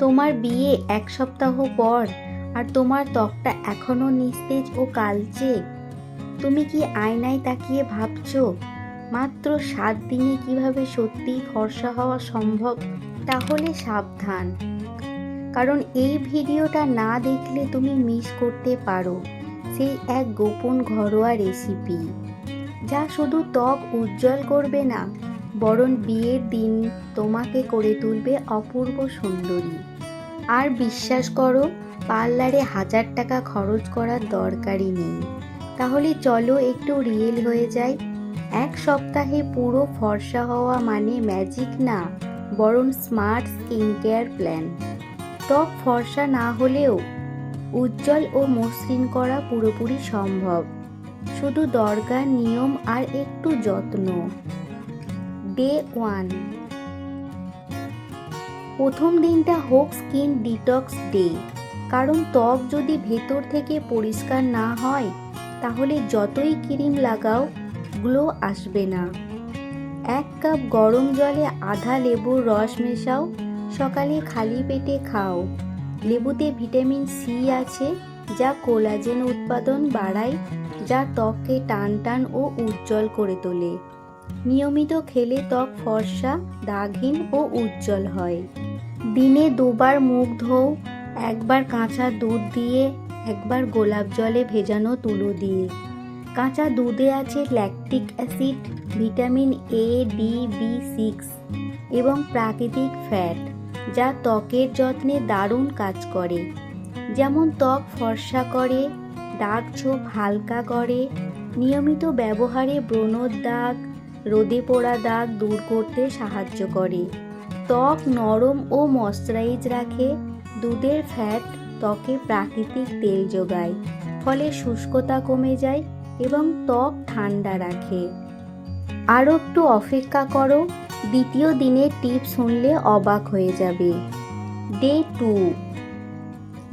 তোমার বিয়ে এক সপ্তাহ পর, আর তোমার ত্বকটা এখনও নিস্তেজ ও কালচে। তুমি কি আয়নায় তাকিয়ে ভাবছ, মাত্র সাত দিনে কীভাবে সত্যিই ফর্সা হওয়া সম্ভব? তাহলে সাবধান। কারণ এই ভিডিওটা না দেখলে তুমি মিস করতে পারো, সেই এক গোপন ঘরোয়া রেসিপি যা শুধু ত্বক উজ্জ্বল করবে না, বরং বিয়ের দিন তোমাকে করে তুলবে অপূর্ব সুন্দরী। আর বিশ্বাস করো, পার্লারে হাজার টাকা খরচ করার দরকারই নেই। তাহলে চলো একটু রিয়েল হয়ে যায় এক সপ্তাহে পুরো ফর্সা হওয়া মানে ম্যাজিক না, বরং স্মার্ট স্কিন কেয়ার প্ল্যান ত্বক ফর্সা না হলেও উজ্জ্বল ও মসৃণ করা পুরোপুরি সম্ভব। শুধু দরকার নিয়ম আর একটু যত্ন। ডে ওয়ান প্রথম দিনটা হোক স্কিন ডিটক্স ডে। কারণ ত্বক যদি ভেতর থেকে পরিষ্কার না হয়, তাহলে যতই ক্রিম লাগাও, গ্লো আসবে না। এক কাপ গরম জলে আধা লেবুর রস মেশাও, সকালে খালি পেটে খাও। লেবুতে ভিটামিন সি আছে, যা কোলাজেন উৎপাদন বাড়ায়, যা ত্বককে টান টান ও উজ্জ্বল করে তোলে। নিয়মিত খেলে ত্বক ফর্সা, দাগহীন ও উজ্জ্বল হয়। দিনে দুবার মুখ ধোও, একবার কাঁচা দুধ দিয়ে, একবার গোলাপ জলে ভেজানো তুলো দিয়ে। কাঁচা দুধে আছে lactic acid vitamin A D B six এবং প্রাকৃতিক ফ্যাট যা ত্বকের যত্নে দারুণ কাজ করে। যেমন ত্বক ফর্সা করে, দাগ ছোপ হালকা করে, নিয়মিত ব্যবহারে ব্রণর দাগ, রোদে পোড়া দাগ দূর করতে সাহায্য করে। ত্বক নরম ও ময়শ্চারাইজ রাখে, দুধের ফ্যাট ত্বকে প্রাকৃতিক তেল যোগায়, ফলে শুষ্কতা কমে যায় এবং ত্বক ঠান্ডা রাখে। আরও একটু অপেক্ষা করো, দ্বিতীয় দিনের টিপ শুনলে অবাক হয়ে যাবে। ডে টু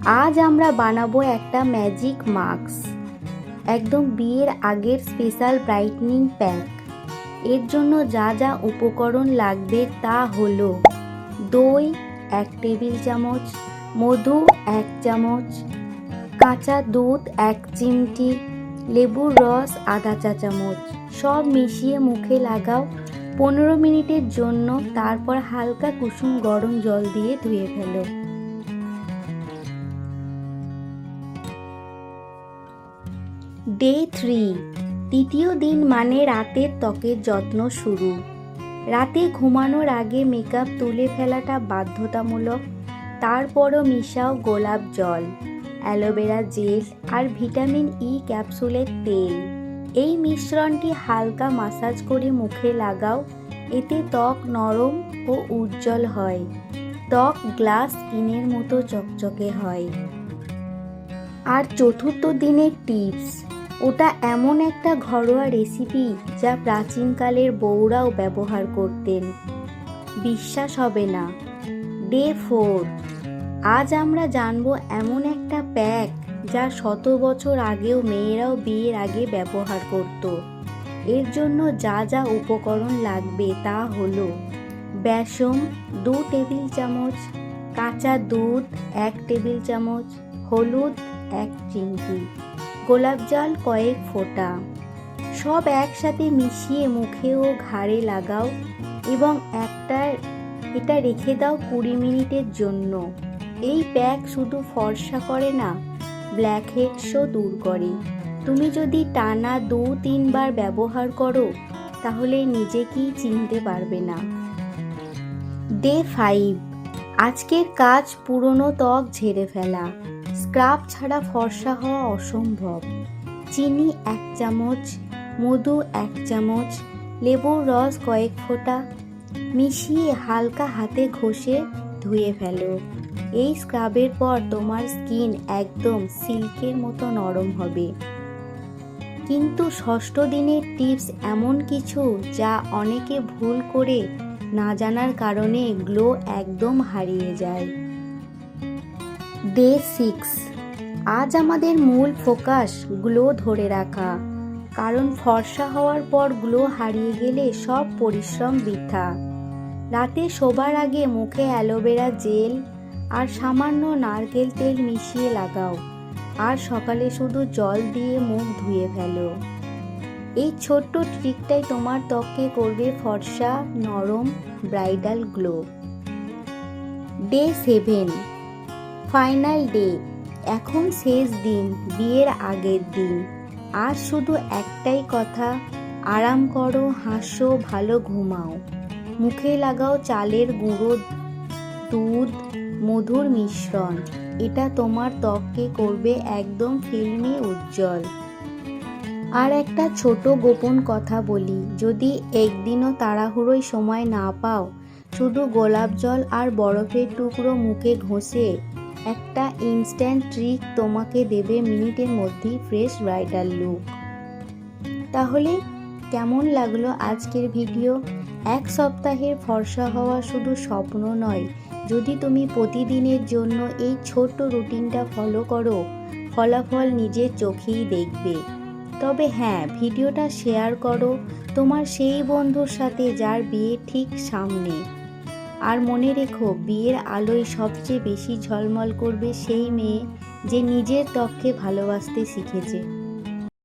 আজ আমরা বানাবো একটা ম্যাজিক মাস্ক একদম বিয়ের আগের স্পেশাল ব্রাইটনিং প্যাক এর জন্য যা যা উপকরণ লাগবে তা হলো দই এক টেবিল চামচ, মধু এক চামচ, কাঁচা দুধ এক চিমটি, লেবুর রস আধা চা চামচ। সব মিশিয়ে মুখে লাগাও পনেরো মিনিটের জন্য, তারপর হালকা কুসুম গরম জল দিয়ে ধুয়ে ফেলো। ডে থ্রি তৃতীয় দিন মানে রাতের ত্বকের যত্ন শুরু। রাতে ঘুমানোর আগে মেকআপ তুলে ফেলাটা বাধ্যতামূলক, তারপরও মিশাও গোলাপ জল, অ্যালোভেরা জেল আর ভিটামিন ই ক্যাপসুলের তেল। এই মিশ্রণটি হালকা মাসাজ করে মুখে লাগাও, এতে ত্বক নরম ও উজ্জ্বল হয়। ত্বক গ্লাস স্কিনের মতো চকচকে হয়। আর চতুর্থ দিনের টিপস ওটা এমন একটা ঘরোয়া রেসিপি যা প্রাচীনকালের বউরাও ব্যবহার করতেন। বিশ্বাস হবে না। Day four. আজ আমরা জানব এমন একটা প্যাক যা শত বছর আগেও মেয়েরাও বিয়ের আগে ব্যবহার করত। এর জন্য যা যা উপকরণ লাগবে তা হলো বেসম দু টেবিল চামচ, কাঁচা দুধ এক টেবিল চামচ, হলুদ এক চিমটি। গোলাপ জল কয়েক ফোঁটা। সব একসাথে মিশিয়ে মুখে ও ঘাড়ে লাগাও এবং একটা, এটা রেখে দাও কুড়ি মিনিটের জন্য। এই প্যাক শুধু ফর্সা করে না, ব্ল্যাক হেডসও দূর করে। তুমি যদি টানা দু, তিনবার ব্যবহার করো, তাহলে নিজেকেই চিনতে পারবে না। Day five. আজকের কাজ পুরনো ত্বক ঝেড়ে ফেলা। স্ক্রাব ছাড়া ফর্সা হওয়া অসম্ভব। চিনি এক চামচ, মধু এক চামচ, লেবুর রস কয়েক ফোঁটা, মিশিয়ে হালকা হাতে ঘষে ধুয়ে ফেলো। এই স্ক্রাবের পর তোমার স্কিন একদম সিল্কের মতো নরম হবে। কিন্তু ষষ্ঠ দিনের টিপস এমন কিছু যা অনেকে ভুল করে না জানার কারণে গ্লো একদম হারিয়ে যায়। ডে সিক্স আজ আমাদের মূল ফোকাস গ্লো ধরে রাখা। কারণ ফর্সা হওয়ার পর গ্লো হারিয়ে গেলে সব পরিশ্রম বৃথা। রাতে শোবার আগে মুখে অ্যালোভেরা জেল আর সামান্য নারকেল তেল মিশিয়ে লাগাও। আর সকালে শুধু জল দিয়ে মুখ ধুয়ে ফেলো। এই ছোট্ট ট্রিকটাই তোমার ত্বককে করবে ফর্সা, নরম bridal glow day seven final day. এখন শেষ দিন, বিয়ের আগের দিন। আজ শুধু একটাই কথা, আরাম করো, হাসো, ভালো ঘুমাও। মুখে লাগাও চালের গুঁড়ো, দুধ, মধুর মিশ্রণ। এটা তোমার ত্বককে করবে একদম ফিল্মি উজ্জ্বল। আর একটা ছোট গোপন কথা বলি, যদি একদিনও তাড়াহুড়োয় সময় না পাও, শুধু গোলাপ জল আর বরফের টুকরো মুখে ঘষে একটা ইনস্ট্যান্ট ট্রিক তোমাকে দেবে মিনিটের মধ্যেই ফ্রেশ ব্রাইডাল লুক তাহলে কেমন লাগল আজকের ভিডিও এক সপ্তাহের ফর্সা হওয়া শুধু স্বপ্ন নয়, যদি তুমি প্রতিদিনের জন্য এই ছোট্ট রুটিনটা ফলো করো, ফলাফল নিজের চোখেই দেখবে। তবে হ্যাঁ ভিডিওটা শেয়ার করো তোমার সেই বন্ধুর সাথে যার বিয়ে ঠিক সামনে। আর মনে রেখো, বিয়ের আলোয় সবচেয়ে বেশি ঝলমল করবে সেই মেয়ে যে নিজের ত্বককে ভালোবাসতে শিখেছে।